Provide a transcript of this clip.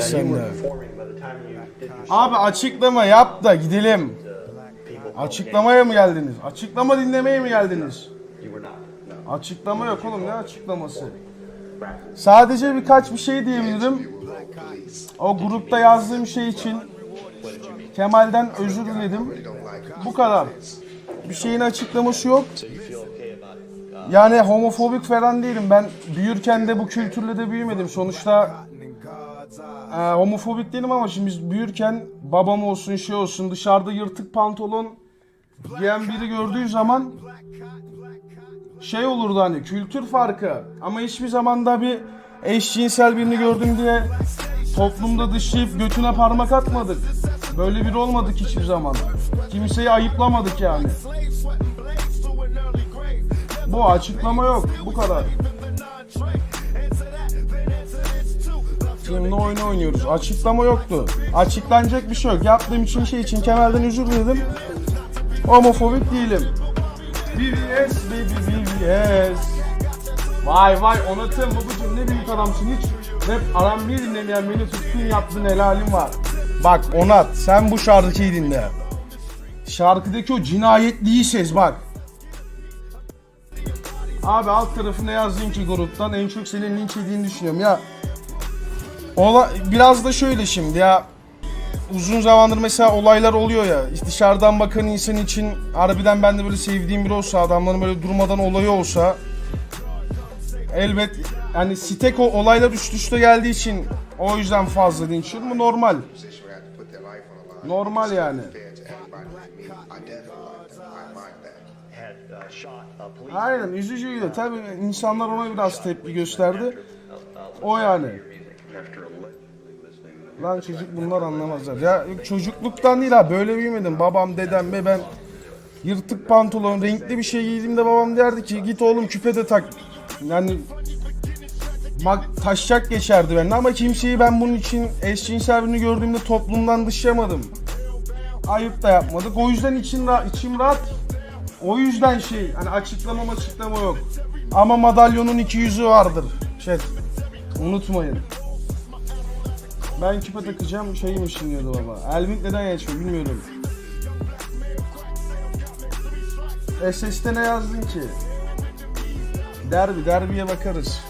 Sen de. Abi açıklama yap da gidelim. Açıklamaya mı geldiniz? Açıklama dinlemeye mi geldiniz? Açıklama yok oğlum ne açıklaması? Sadece birkaç bir şey diyebilirim. O grupta yazdığım şey için Kemal'den özür diledim. Bu kadar. Bir şeyin açıklaması yok. Yani homofobik falan değilim. Ben büyürken de bu kültürle de büyümedim. Sonuçta e, homofobik değilim ama şimdi biz büyürken babam olsun şey olsun dışarıda yırtık pantolon giyen biri gördüğü zaman şey olurdu hani kültür farkı ama hiçbir zaman da bir eşcinsel birini gördüm diye toplumda dışlayıp götüne parmak atmadık. Böyle biri olmadık hiçbir zaman. Kimseyi ayıplamadık yani. Bu açıklama yok. Bu kadar. Şimdi oyun oynuyoruz. Açıklama yoktu. Açıklanacak bir şey yok. Yaptığım için şey için Kemal'den özür diledim. Homofobik değilim. BBS baby BBS. Vay vay Onat'ım babacım ne büyük adamsın hiç rap R&B dinlemeyen beni tutkun yaptın helalim var. Bak Onat sen bu şarkıyı dinle. Şarkıdaki o cinayetliği ses bak. Abi alt tarafına yazdın ki gruptan en çok senin linç yediğini düşünüyorum ya. Ola, biraz da şöyle şimdi ya uzun zamandır mesela olaylar oluyor ya dışarıdan bakan insan için harbiden ben de böyle sevdiğim biri olsa adamların böyle durmadan olayı olsa elbet yani sitek o olaylar üst üste geldiği için o yüzden fazla dinç. Bu normal. Normal yani. Aynen üzücüydü. Tabii insanlar ona biraz tepki gösterdi. O yani. Lan çocuk bunlar anlamazlar. Ya çocukluktan değil ha böyle büyümedim. Babam, dedem ve ben yırtık pantolon, renkli bir şey giydiğimde babam derdi ki git oğlum küpe de tak. Yani bak taşacak geçerdi benden ama kimseyi ben bunun için eşcinsel birini gördüğümde toplumdan dışlamadım. Ayıp da yapmadık. O yüzden için ra- içim rahat. O yüzden şey hani açıklama açıklama yok. Ama madalyonun iki yüzü vardır. Chat. Unutmayın. Ben küpe takacağım şeymiş diyordu baba. Elvin neden geçmiyor bilmiyorum. SS'te ne yazdın ki? Derbi, derbiye bakarız.